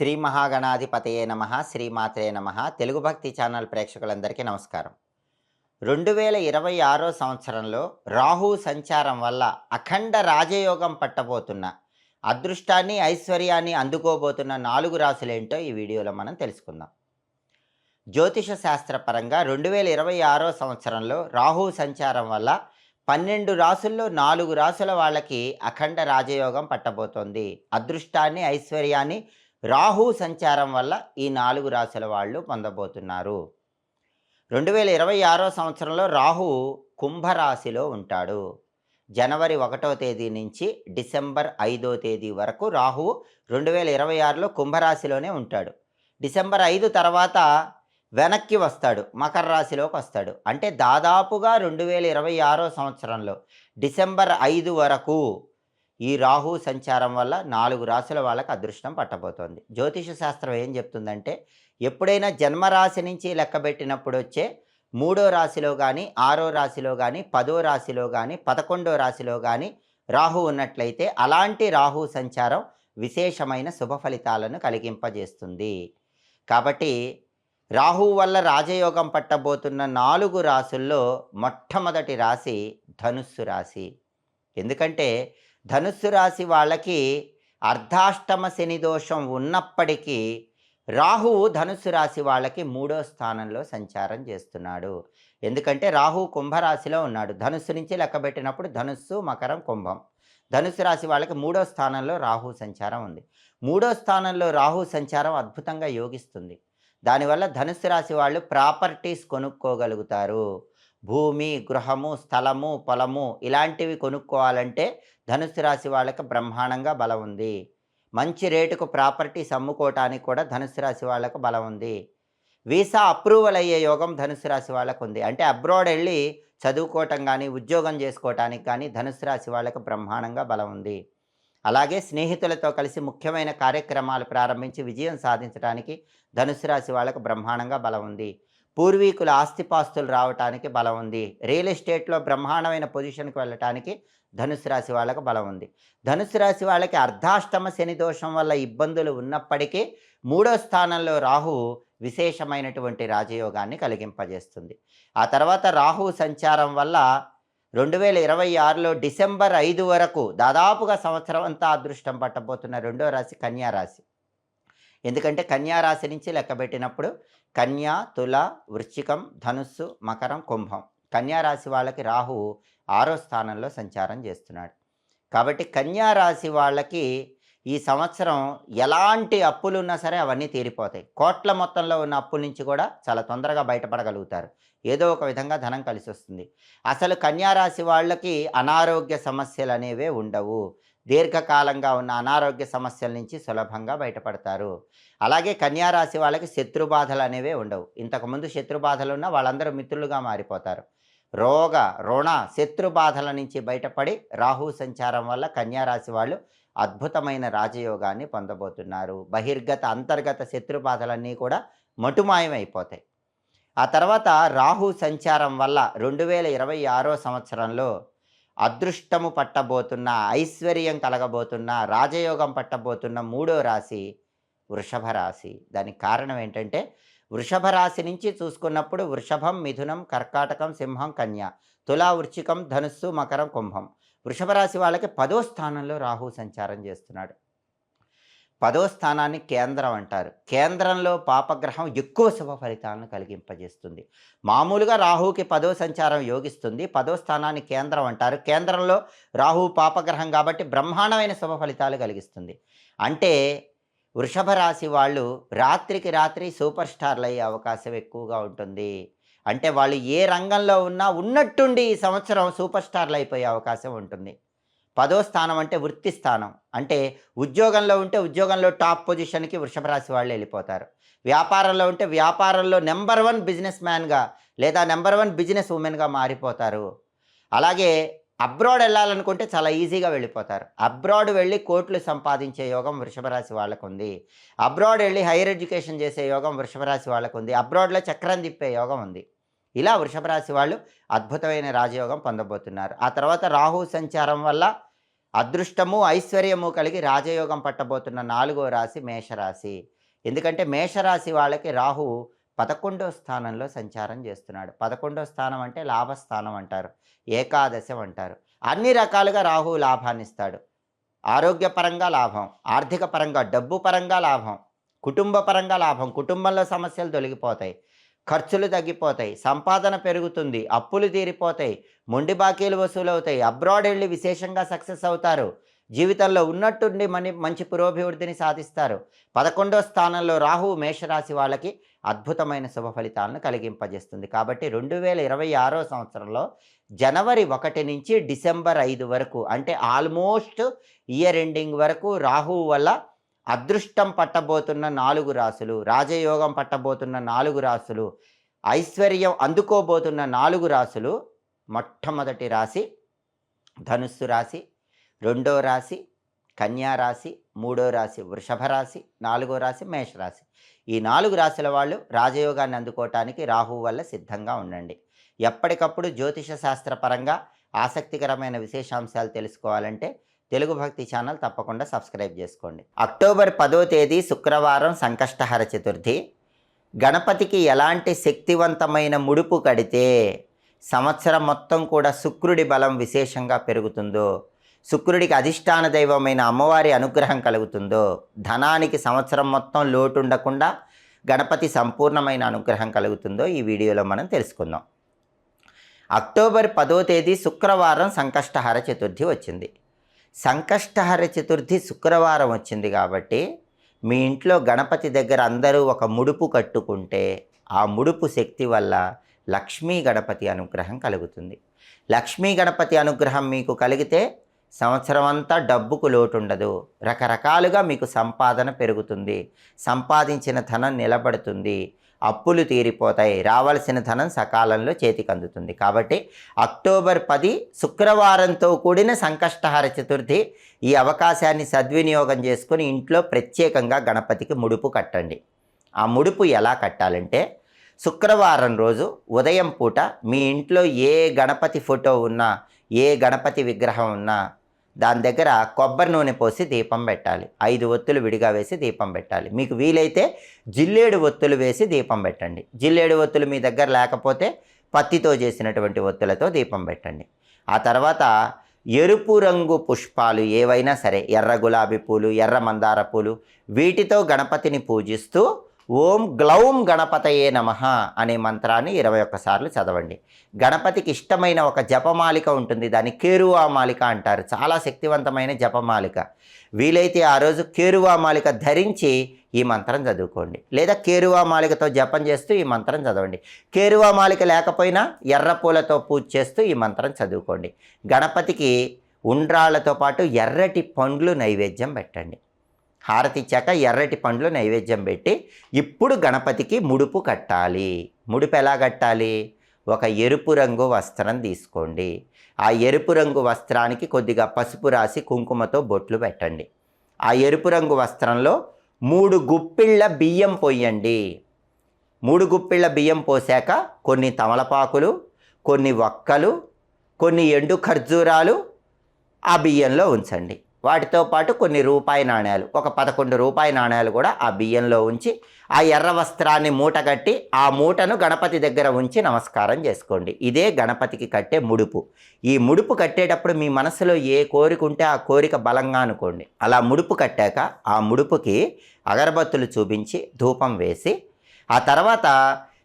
శ్రీ మహాగణాధిపతయే నమ శ్రీమాతయే నమ. తెలుగు భక్తి ఛానల్ ప్రేక్షకులందరికీ నమస్కారం. రెండు వేల ఇరవై ఆరో సంవత్సరంలో రాహు సంచారం వల్ల అఖండ రాజయోగం పట్టబోతున్న అదృష్టాన్ని ఐశ్వర్యాన్ని అందుకోబోతున్న నాలుగు రాసులేంటో ఈ వీడియోలో మనం తెలుసుకుందాం. జ్యోతిష శాస్త్రపరంగా రెండు వేల ఇరవై ఆరో సంవత్సరంలో రాహు సంచారం వల్ల పన్నెండు రాసుల్లో నాలుగు రాసుల వాళ్ళకి అఖండ రాజయోగం పట్టబోతోంది. అదృష్టాన్ని ఐశ్వర్యాన్ని రాహు సంచారం వల్ల ఈ నాలుగు రాశుల వాళ్ళు పొందబోతున్నారు. రెండు వేల ఇరవై ఆరో సంవత్సరంలో రాహు కుంభరాశిలో ఉంటాడు. జనవరి ఒకటో తేదీ నుంచి డిసెంబర్ ఐదో తేదీ వరకు రాహు రెండు వేల ఇరవై ఆరులో కుంభరాశిలోనే ఉంటాడు. డిసెంబర్ ఐదు తర్వాత వెనక్కి వస్తాడు మకర రాశిలోకి వస్తాడు. అంటే దాదాపుగా రెండు వేల ఇరవై ఆరో సంవత్సరంలో డిసెంబర్ ఐదు వరకు ఈ రాహు సంచారం వల్ల నాలుగు రాశుల వాళ్ళకి అదృష్టం పట్టబోతోంది. జ్యోతిష శాస్త్రం ఏం చెప్తుందంటే ఎప్పుడైనా జన్మరాశి నుంచి లెక్కబెట్టినప్పుడు వచ్చే మూడో రాశిలో కానీ ఆరో రాశిలో కానీ పదో రాశిలో కానీ పదకొండో రాశిలో కానీ రాహు ఉన్నట్లయితే అలాంటి రాహు సంచారం విశేషమైన శుభ ఫలితాలను కలిగింపజేస్తుంది. కాబట్టి రాహు వల్ల రాజయోగం పట్టబోతున్న నాలుగు రాసుల్లో మొట్టమొదటి రాశి ధనుస్సు రాశి. ఎందుకంటే ధనుస్సు రాశి వాళ్ళకి అర్ధాష్టమ శని దోషం ఉన్నప్పటికీ రాహువు ధనుస్సు రాశి వాళ్ళకి మూడో స్థానంలో సంచారం చేస్తున్నాడు. ఎందుకంటే రాహు కుంభరాశిలో ఉన్నాడు. ధనుస్సు నుంచి లెక్కబెట్టినప్పుడు ధనుస్సు మకరం కుంభం. ధనుస్సు రాశి వాళ్ళకి మూడో స్థానంలో రాహు సంచారం ఉంది. మూడో స్థానంలో రాహు సంచారం అద్భుతంగా యోగిస్తుంది. దానివల్ల ధనుస్సు రాశి వాళ్ళు ప్రాపర్టీస్ కొనుక్కోగలుగుతారు. భూమి గృహము స్థలము పొలము ఇలాంటివి కొనుక్కోవాలంటే ధనుసు రాశి వాళ్ళకి బ్రహ్మాండంగా బలం ఉంది. మంచి రేటుకు ప్రాపర్టీస్ అమ్ముకోవటానికి కూడా ధనుసు రాశి వాళ్ళకు బలం ఉంది. వీసా అప్రూవల్ అయ్యే యోగం ధనుసు రాశి వాళ్ళకు ఉంది. అంటే అబ్రాడ్ వెళ్ళి చదువుకోవటం కానీ ఉద్యోగం చేసుకోవటానికి కానీ ధనుసు రాశి వాళ్ళకు బ్రహ్మాండంగా బలం ఉంది. అలాగే స్నేహితులతో కలిసి ముఖ్యమైన కార్యక్రమాలు ప్రారంభించి విజయం సాధించడానికి ధనుసు రాశి వాళ్ళకు బ్రహ్మాండంగా బలం ఉంది. పూర్వీకుల ఆస్తిపాస్తులు రావటానికి బలం ఉంది. రియల్ ఎస్టేట్లో బ్రహ్మాండమైన పొజిషన్కి వెళ్ళటానికి ధనుసు రాశి వాళ్ళకు బలం ఉంది. ధనుసు రాశి వాళ్ళకి అర్ధాష్టమ శని దోషం వల్ల ఇబ్బందులు ఉన్నప్పటికీ మూడో స్థానంలో రాహు విశేషమైనటువంటి రాజయోగాన్ని కలిగింపజేస్తుంది. ఆ తర్వాత రాహు సంచారం వల్ల రెండు వేల ఇరవై ఆరులో డిసెంబర్ ఐదు వరకు దాదాపుగా సంవత్సరం అంతా అదృష్టం పట్టబోతున్న రెండో రాశి కన్యా రాశి. ఎందుకంటే కన్యా రాశి నుంచి లెక్కబెట్టినప్పుడు కన్యా తుల వృశ్చికం ధనుస్సు మకరం కుంభం. కన్యారాశి వాళ్ళకి రాహు ఆరో స్థానంలో సంచారం చేస్తున్నాడు. కాబట్టి కన్యారాశి వాళ్ళకి ఈ సంవత్సరం ఎలాంటి అప్పులు ఉన్నా సరే అవన్నీ తీరిపోతాయి. కోట్ల మొత్తంలో ఉన్న అప్పుల నుంచి కూడా చాలా తొందరగా బయటపడగలుగుతారు. ఏదో ఒక విధంగా ధనం కలిసి వస్తుంది అసలు కన్యారాశి వాళ్ళకి అనారోగ్య సమస్యలు అనేవే ఉండవు. దీర్ఘకాలంగా ఉన్న అనారోగ్య సమస్యల నుంచి సులభంగా బయటపడతారు. అలాగే కన్యారాశి వాళ్ళకి శత్రుబాధలు అనేవే ఉండవు. ఇంతకుముందు శత్రుబాధలు ఉన్న వాళ్ళందరూ మిత్రులుగా మారిపోతారు. రోగ రుణ శత్రుబాధల నుంచి బయటపడి రాహు సంచారం వల్ల కన్యారాశి వాళ్ళు అద్భుతమైన రాజయోగాన్ని పొందబోతున్నారు. బహిర్గత అంతర్గత శత్రుబాధలన్నీ కూడా మటుమాయమైపోతాయి. ఆ తర్వాత రాహు సంచారం వల్ల రెండు వేల ఇరవై ఆరో సంవత్సరంలో అదృష్టము పట్టబోతున్న ఐశ్వర్యం కలగబోతున్న రాజయోగం పట్టబోతున్న మూడో రాశి వృషభ రాశి. దానికి కారణం ఏంటంటే వృషభ రాశి నుంచి చూసుకున్నప్పుడు వృషభం మిథునం కర్కాటకం సింహం కన్య తులా వృచ్చికం ధనుస్సు మకరం కుంభం. వృషభ రాశి వాళ్ళకి పదో స్థానంలో రాహు సంచారం చేస్తున్నాడు. పదో స్థానాన్ని కేంద్రం అంటారు. కేంద్రంలో పాపగ్రహం ఎక్కువ శుభ ఫలితాలను కలిగింపజేస్తుంది. మామూలుగా రాహుకి పదో సంచారం యోగిస్తుంది. పదో స్థానాన్ని కేంద్రం అంటారు. కేంద్రంలో రాహు పాపగ్రహం కాబట్టి బ్రహ్మాండమైన శుభ ఫలితాలు కలిగిస్తుంది. అంటే వృషభ రాశి వాళ్ళు రాత్రికి రాత్రి సూపర్ స్టార్లు అయ్యే అవకాశం ఎక్కువగా ఉంటుంది. అంటే వాళ్ళు ఏ రంగంలో ఉన్నా ఉన్నట్టుండి ఈ సంవత్సరం సూపర్ స్టార్లు అయిపోయే అవకాశం ఉంటుంది. పదో స్థానం అంటే వృత్తి స్థానం. అంటే ఉద్యోగంలో ఉంటే ఉద్యోగంలో టాప్ పొజిషన్కి వృషభ రాశి వాళ్ళు వెళ్ళిపోతారు. వ్యాపారంలో ఉంటే వ్యాపారంలో నెంబర్ వన్ బిజినెస్ మ్యాన్గా లేదా నెంబర్ వన్ బిజినెస్ ఉమెన్గా మారిపోతారు. అలాగే అబ్రాడ్ వెళ్ళాలనుకుంటే చాలా ఈజీగా వెళ్ళిపోతారు. అబ్రాడ్ వెళ్ళి కోట్లు సంపాదించే యోగం వృషభ రాశి వాళ్ళకు ఉంది అబ్రాడ్ వెళ్ళి హైయర్ ఎడ్యుకేషన్ చేసే యోగం వృషభ రాశి వాళ్ళకు ఉంది అబ్రాడ్లో చక్రం తిప్పే యోగం ఉంది. ఇలా వృషభ రాశి వాళ్ళు అద్భుతమైన రాజయోగం పొందబోతున్నారు. ఆ తర్వాత రాహు సంచారం వల్ల అదృష్టము ఐశ్వర్యము కలిగి రాజయోగం పట్టబోతున్న నాలుగో రాశి మేషరాశి. ఎందుకంటే మేషరాశి వాళ్ళకి రాహు పదకొండో స్థానంలో సంచారం చేస్తున్నాడు. పదకొండో స్థానం అంటే లాభస్థానం అంటారు. ఏకాదశం అంటారు. అన్ని రకాలుగా రాహు లాభాన్ని ఇస్తాడు. ఆరోగ్యపరంగా లాభం ఆర్థిక పరంగా డబ్బు పరంగా లాభం కుటుంబ పరంగా లాభం కుటుంబంలో సమస్యలు తొలగిపోతాయి. ఖర్చులు తగ్గిపోతాయి సంపాదన పెరుగుతుంది అప్పులు తీరిపోతాయి మొండి బాకీలు వసూలవుతాయి అబ్రాడ్ వెళ్ళి విశేషంగా సక్సెస్ అవుతారు. జీవితంలో ఉన్నట్టుండి మని మంచి పురోభివృద్ధిని సాధిస్తారు. పదకొండో స్థానంలో రాహువు మేషరాశి వాళ్ళకి అద్భుతమైన శుభ ఫలితాలను కలిగింపజేస్తుంది. కాబట్టి రెండు వేల ఇరవై ఆరో సంవత్సరంలో జనవరి ఒకటి నుంచి డిసెంబర్ ఐదు వరకు అంటే ఆల్మోస్ట్ ఇయర్ ఎండింగ్ వరకు రాహువు వల్ల అదృష్టం పట్టబోతున్న నాలుగు రాసులు రాజయోగం పట్టబోతున్న నాలుగు రాసులు ఐశ్వర్యం అందుకోబోతున్న నాలుగు రాసులు మొట్టమొదటి రాశి ధనుస్సు రాశి రెండో రాశి కన్యా రాశి మూడో రాశి వృషభ రాశి నాలుగో రాశి మేషరాశి ఈ నాలుగు రాశుల వాళ్ళు రాజయోగాన్ని అందుకోవటానికి రాహువు వల్ల సిద్ధంగా ఉండండి. ఎప్పటికప్పుడు జ్యోతిష శాస్త్రపరంగా ఆసక్తికరమైన విశేషాంశాలు తెలుసుకోవాలంటే తెలుగు భక్తి ఛానల్ తప్పకుండా సబ్స్క్రైబ్ చేసుకోండి. అక్టోబర్ పదో తేదీ శుక్రవారం సంకష్టహర చతుర్థి. గణపతికి ఎలాంటి శక్తివంతమైన ముడుపు కడితే సంవత్సరం మొత్తం కూడా శుక్రుడి బలం విశేషంగా పెరుగుతుందో శుక్రుడికి అధిష్టాన దైవమైన అమ్మవారి అనుగ్రహం కలుగుతుందో ధనానికి సంవత్సరం మొత్తం లోటు ఉండకుండా గణపతి సంపూర్ణమైన అనుగ్రహం కలుగుతుందో ఈ వీడియోలో మనం తెలుసుకుందాం. అక్టోబర్ పదో తేదీ శుక్రవారం సంకష్టహర చతుర్థి వచ్చింది. సంకష్టహర చతుర్థి శుక్రవారం వచ్చింది కాబట్టి మీ ఇంట్లో గణపతి దగ్గర అందరూ ఒక ముడుపు కట్టుకుంటే ఆ ముడుపు శక్తి వల్ల లక్ష్మీ గణపతి అనుగ్రహం కలుగుతుంది. లక్ష్మీ గణపతి అనుగ్రహం మీకు కలిగితే సంవత్సరం అంతా డబ్బుకు లోటు ఉండదు రకరకాలుగా మీకు సంపాదన పెరుగుతుంది. సంపాదించిన ధనం నిలబడుతుంది. అప్పులు తీరిపోతాయి. రావాల్సిన ధనం సకాలంలో చేతికి అందుతుంది. కాబట్టి అక్టోబర్ పది శుక్రవారంతో కూడిన సంకష్టహార చతుర్థి ఈ అవకాశాన్ని సద్వినియోగం చేసుకుని ఇంట్లో ప్రత్యేకంగా గణపతికి ముడుపు కట్టండి. ఆ ముడుపు ఎలా కట్టాలంటే శుక్రవారం రోజు ఉదయం పూట మీ ఇంట్లో ఏ గణపతి ఫోటో ఉన్నా ఏ గణపతి విగ్రహం ఉన్నా దాని దగ్గర కొబ్బరి నూనె పోసి దీపం పెట్టాలి. ఐదు ఒత్తులు విడిగా వేసి దీపం పెట్టాలి. మీకు వీలైతే జిల్లేడు ఒత్తులు వేసి దీపం పెట్టండి. జిల్లేడు ఒత్తులు మీ దగ్గర లేకపోతే పత్తితో చేసినటువంటి ఒత్తులతో దీపం పెట్టండి. ఆ తర్వాత ఎరుపు రంగు పుష్పాలు ఏవైనా సరే ఎర్ర గులాబీ పూలు ఎర్ర మందార పూలు వీటితో గణపతిని పూజిస్తూ ఓం గ్లౌం గణపతయే నమ అనే మంత్రాన్ని ఇరవై ఒక్కసార్లు చదవండి. గణపతికి ఇష్టమైన ఒక జపమాలిక ఉంటుంది. దాన్ని కేరువా మాలిక అంటారు. చాలా శక్తివంతమైన జపమాలిక. వీలైతే ఆ రోజు కేరువా మాలిక ధరించి ఈ మంత్రం చదువుకోండి. లేదా కేరువా మాలికతో జపం చేస్తూ ఈ మంత్రం చదవండి. కేరువా మాలిక లేకపోయినా ఎర్ర పూలతో పూజ చేస్తూ ఈ మంత్రం చదువుకోండి. గణపతికి ఉండ్రాళ్ళతో పాటు ఎర్రటి పండ్లు నైవేద్యం పెట్టండి. హారతిచ్చాక ఎర్రటి పండ్లు నైవేద్యం పెట్టి ఇప్పుడు గణపతికి ముడుపు కట్టాలి. ముడుపు ఎలా కట్టాలి? ఒక ఎరుపు రంగు వస్త్రం తీసుకోండి. ఆ ఎరుపు రంగు వస్త్రానికి కొద్దిగా పసుపు రాసి కుంకుమతో బొట్లు పెట్టండి. ఆ ఎరుపు రంగు వస్త్రంలో మూడు గుప్పిళ్ళ బియ్యం పోయండి. మూడు గుప్పిళ్ళ బియ్యం పోసాక కొన్ని తమలపాకులు కొన్ని వక్కలు కొన్ని ఎండు ఖర్జూరాలు ఆ బియ్యంలో ఉంచండి. వాటితో పాటు కొన్ని రూపాయి నాణ్యాలు ఒక పదకొండు రూపాయి నాణ్యాలు కూడా ఆ బియ్యంలో ఉంచి ఆ ఎర్ర వస్త్రాన్ని మూట కట్టి ఆ మూటను గణపతి దగ్గర ఉంచి నమస్కారం చేసుకోండి. ఇదే గణపతికి కట్టే ముడుపు. ఈ ముడుపు కట్టేటప్పుడు మీ మనసులో ఏ కోరిక ఉంటే ఆ కోరిక బలంగా అనుకోండి. అలా ముడుపు కట్టాక ఆ ముడుపుకి అగరబత్తులు చూపించి ధూపం వేసి ఆ తర్వాత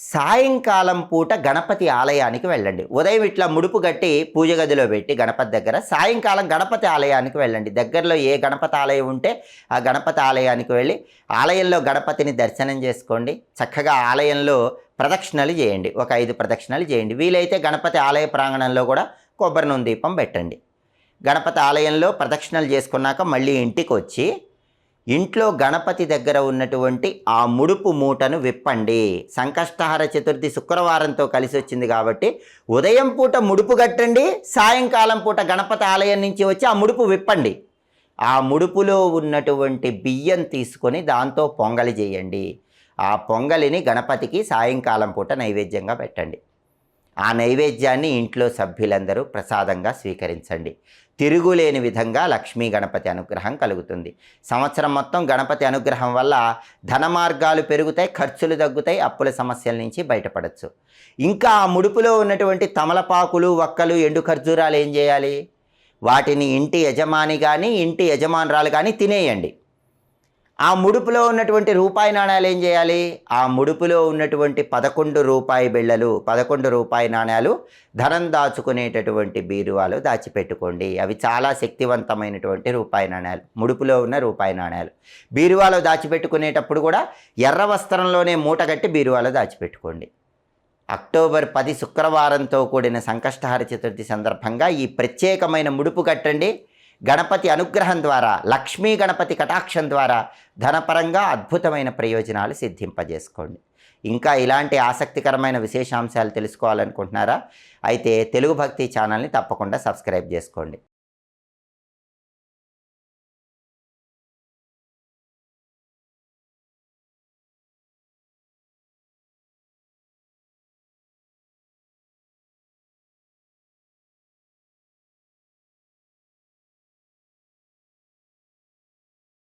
సాయంకాలం పూట గణపతి ఆలయానికి వెళ్ళండి. ఉదయం ఇట్లా ముడుపు కట్టి పూజ గదిలో పెట్టి గణపతి దగ్గర సాయంకాలం గణపతి ఆలయానికి వెళ్ళండి. దగ్గరలో ఏ గణపతి ఆలయం ఉంటే ఆ గణపతి ఆలయానికి వెళ్ళి ఆలయంలో గణపతిని దర్శనం చేసుకోండి. చక్కగా ఆలయంలో ప్రదక్షిణలు చేయండి. ఒక ఐదు ప్రదక్షిణలు చేయండి. వీలైతే గణపతి ఆలయ ప్రాంగణంలో కూడా కొబ్బరి నూనె దీపం పెట్టండి. గణపతి ఆలయంలో ప్రదక్షిణలు చేసుకున్నాక మళ్ళీ ఇంటికి వచ్చి ఇంట్లో గణపతి దగ్గర ఉన్నటువంటి ఆ ముడుపు మూటను విప్పండి. సంకష్టహార చతుర్థి శుక్రవారంతో కలిసి వచ్చింది కాబట్టి ఉదయం పూట ముడుపు కట్టండి సాయంకాలం పూట గణపతి ఆలయం నుంచి వచ్చి ఆ ముడుపు విప్పండి. ఆ ముడుపులో ఉన్నటువంటి బియ్యం తీసుకొని దాంతో పొంగలి చేయండి. ఆ పొంగలిని గణపతికి సాయంకాలం పూట నైవేద్యంగా పెట్టండి. ఆ నైవేద్యాన్ని ఇంట్లో సభ్యులందరూ ప్రసాదంగా స్వీకరించండి. తిరుగులేని విధంగా లక్ష్మీ గణపతి అనుగ్రహం కలుగుతుంది. సంవత్సరం మొత్తం గణపతి అనుగ్రహం వల్ల ధన మార్గాలు పెరుగుతాయి ఖర్చులు తగ్గుతాయి అప్పుల సమస్యల నుంచి బయటపడచ్చు. ఇంకా ఆ ముడుపులో ఉన్నటువంటి తమలపాకులు వక్కలు ఎండు ఖర్జూరాలు ఏం చేయాలి? వాటిని ఇంటి యజమాని కానీ ఇంటి యజమానురాలు కానీ తినేయండి. ఆ ముడుపులో ఉన్నటువంటి రూపాయి నాణ్యాలు ఏం చేయాలి? ఆ ముడుపులో ఉన్నటువంటి పదకొండు రూపాయి బిళ్ళలు పదకొండు రూపాయి నాణ్యాలు ధనం దాచుకునేటటువంటి బీరువాలో దాచిపెట్టుకోండి. అవి చాలా శక్తివంతమైనటువంటి రూపాయి నాణ్యాలు ముడుపులో ఉన్న రూపాయి నాణ్యాలు బీరువాలో దాచిపెట్టుకునేటప్పుడు కూడా ఎర్ర వస్త్రంలోనే మూటగట్టి బీరువాలో దాచిపెట్టుకోండి. అక్టోబర్ పది శుక్రవారంతో కూడిన సంకష్టహార చతుర్థి సందర్భంగా ఈ ప్రత్యేకమైన ముడుపు కట్టండి. గణపతి అనుగ్రహం ద్వారా లక్ష్మీ గణపతి కటాక్షం ద్వారా ధనపరంగా అద్భుతమైన ప్రయోజనాలు సిద్ధింపజేసుకోండి. ఇంకా ఇలాంటి ఆసక్తికరమైన విశేషాంశాలు తెలుసుకోవాలనుకుంటున్నారా? అయితే తెలుగు భక్తి ఛానల్ని తప్పకుండా సబ్స్క్రైబ్ చేసుకోండి.